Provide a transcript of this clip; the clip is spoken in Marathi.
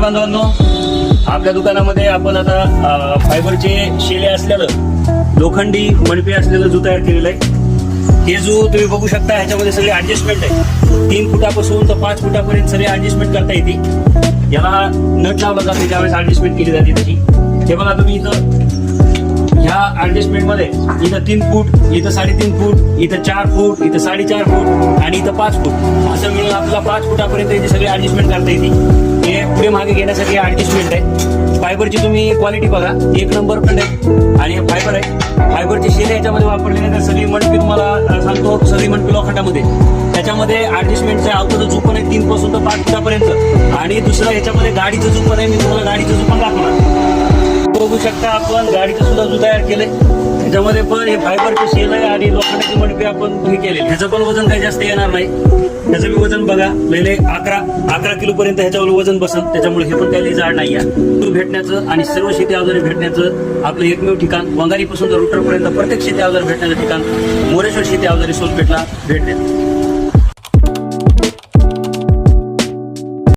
बांधवांनो आपल्या दुकानामध्ये आपण आता फायबरचे शेले असलेलं लोखंडी मणपे असलेलं जू तयार केलेलं आहे. हे जो तुम्ही बघू शकता ह्याच्यामध्ये सगळे ऍडजस्टमेंट आहे. तीन फुटापासून तर पाच फुटापर्यंत सगळे ऍडजस्टमेंट करता येते. याला नट लावला जाते त्यावेळेस ऍडजस्टमेंट केली जाते त्याची. हे बघा तुम्ही इथं ह्या ऍडजस्टमेंटमध्ये इथं तीन फूट इथं साडेतीन फूट इथं चार फूट इथं साडेचार फूट आणि इथं पाच फूट. असं मिळून आपल्याला पाच फुटापर्यंत याची सगळी ऍडजस्टमेंट करता येते. हे पुढे मागे घेण्यासाठी ऍडजस्टमेंट आहे. फायबरची तुम्ही क्वालिटी बघा. एक नंबर पण आहे आणि हे फायबर आहे. फायबरचे शेरे याच्यामध्ये वापरलेले आहेत. सगळी मंडपी तुम्हाला सांगतो. सगळी मंडपी लोखंडामध्ये. त्याच्यामध्ये ऍडजस्टमेंटचं अवघड जो पण आहे तीन पासून तर पाच फुटापर्यंत. आणि दुसरं याच्यामध्ये गाडीचं जो आहे मी तुम्हाला गाडीचं जो पण दाखवणार. बघू शकता आपण गाडीचं सुद्धा जो तयार केलंय. त्याच्यामध्ये पण हे फायबरचे शेल आहे आणि लोखंडाची रुपये आपण हे केले ह्याचं पण वजन काही जास्त येणार नाही. ह्याचं बी वजन बघा. लय अकरा अकरा किलो पर्यंत ह्याच्यावर वजन बसत त्याच्यामुळे हे पण काही जाड नाही आहे भेटण्याचं आणि सर्व शेती अवजारे भेटण्याचं आपलं एकमेव ठिकाण. वंगारीपासून तर रुटरपर्यंत प्रत्येक शेती अवजार भेटण्याचं ठिकाण. मोरेश्वर शेती अवजारी सोलपेठला भेट द्या